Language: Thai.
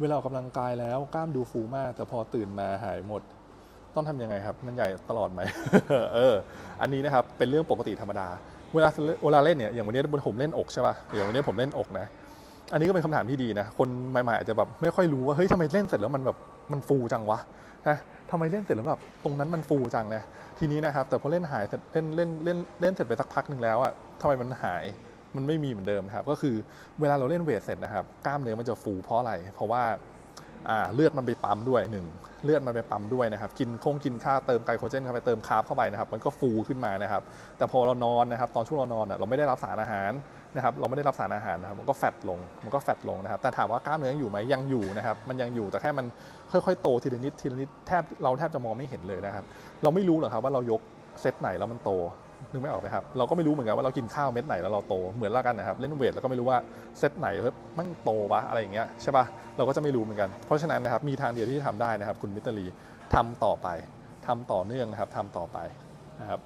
เวลาออกกำลังกายแล้วกล้ามดูฟูมาก แต่พอตื่นมาหายหมด ต้องทำยังไงครับ มันใหญ่ตลอดไหม เออ อันนี้นะครับเป็นเรื่องปกติธรรมดา เวลาเวลาเล่นเนี่ยอย่างวันนี้ผมเล่นอกใช่ป่ะอย่างวันนี้ผมเล่นอกนะ อันนี้ก็เป็นคำถามที่ดีนะ คนใหม่ๆอาจจะแบบไม่ค่อยรู้ว่าเฮ้ยทำไมเล่นเสร็จแล้วมันแบบมันฟูจังวะนะทำไมเล่นเสร็จแล้วแบบตรงนั้นมันฟูจังนะทีนี้นะครับ แต่พอเล่นหายเสร็จเล่นเล่นเล่นเล่นเสร็จไปสักพักหนึ่งแล้วอะทำไมมันหาย มันไม่มีเหมือนเดิมครับก็คือเวลาเราเล่นเวทเสร็จนะครับกล้ามเนื้อมันจะฟูเพราะอะไร เพราะว่าเลือดมันไปปั๊มด้วยหนึ่งเลือดมันไปปั๊มด้วยนะครับ กินคงกินข้าวเติมไกลโคเจนเข้าไปเติมคาร์บเข้าไปนะครับ มันก็ฟูขึ้นมานะครับ แต่พอเรานอนนะครับ ตอนช่วงเรานอนเราไม่ได้รับสารอาหารนะครับ เราไม่ได้รับสารอาหารนะครับมันก็แฟตลง มันก็แฟตลงนะครับ แต่ถามว่ากล้ามเนื้อยังอยู่ไหมยังอยู่นะครับ มันยังอยู่แต่แค่มันค่อยๆโตทีละนิดทีละนิดแทบเราแทบจะมองไม่เห็นเลยนะครับ เราไม่รู้หรอกครับว่าเรายกเซตไหนแล้วมันโต นึกไม่ออกไหมครับ เราก็ไม่รู้เหมือนกันว่าเรากินข้าวเม็ดไหนแล้วเราโตเหมือนละกันนะครับ เล่นเวทแล้วก็ไม่รู้ว่าเซตไหนเฮ้ยมันโตวะอะไรอย่างเงี้ยใช่ปะเราก็จะไม่รู้เหมือนกัน เพราะฉะนั้นนะครับมีทางเดียวที่จะทำได้นะครับ คุณมิตรลีทำต่อไปทำต่อเนื่องนะครับทำต่อไปนะครับ